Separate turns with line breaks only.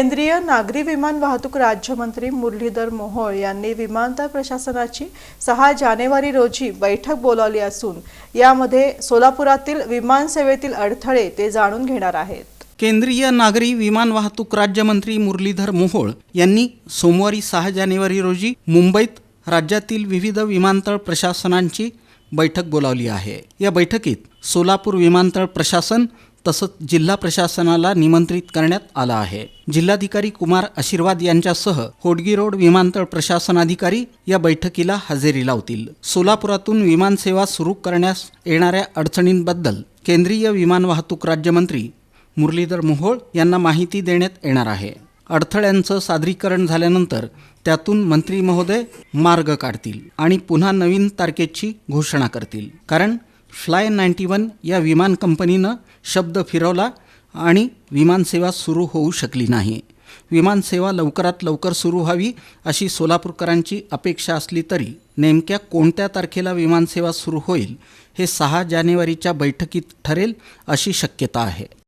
केंद्रीय नागरी विमान वाहतूक राज्यमंत्री मुरलीधर मोहोळ यांनी विमानतळ प्रशासनाची सहा जानेवारी रोजी बैठक बोलावली असून यामध्ये सोलापुरातील विमान सेवेतील अडथळे ते जाणून घेणार आहेत.
केंद्रीय नागरी विमान वाहतूक राज्यमंत्री मुरलीधर मोहोळ यांनी सोमवारी सहा जानेवारी रोजी मुंबईत राज्यातील विविध विमानतळ प्रशासनांची बैठक बोलावली आहे. या बैठकीत सोलापूर विमानतळ प्रशासन तसंच जिल्हा प्रशासनाला निमंत्रित करण्यात आलं आहे. जिल्हाधिकारी कुमार आशीर्वाद यांच्यासह होडगी रोड विमानतळ प्रशासनाधिकारी या बैठकीला हजेरी लावतील. सोलापुरातून विमानसेवा सुरू करण्यास येणाऱ्या अडचणींबद्दल केंद्रीय विमान वाहतूक राज्यमंत्री मुरलीधर मोहोळ यांना माहिती देण्यात येणार आहे. अडथळ्यांचं सादरीकरण झाल्यानंतर त्यातून मंत्री महोदय मार्ग काढतील आणि पुन्हा नवीन तारखेची घोषणा करतील. कारण फ्लाय नाईन्टी वन या विमान कंपनीनं शब्द फिरवला आणि विमानसेवा सुरू होऊ शकली नाही. विमानसेवा लवकरात लवकर सुरू व्हावी अशी सोलापूरकरांची अपेक्षा असली तरी नेमक्या कोणत्या तारखेला विमानसेवा सुरू होईल हे सहा जानेवारीच्या बैठकीत ठरेल अशी शक्यता आहे.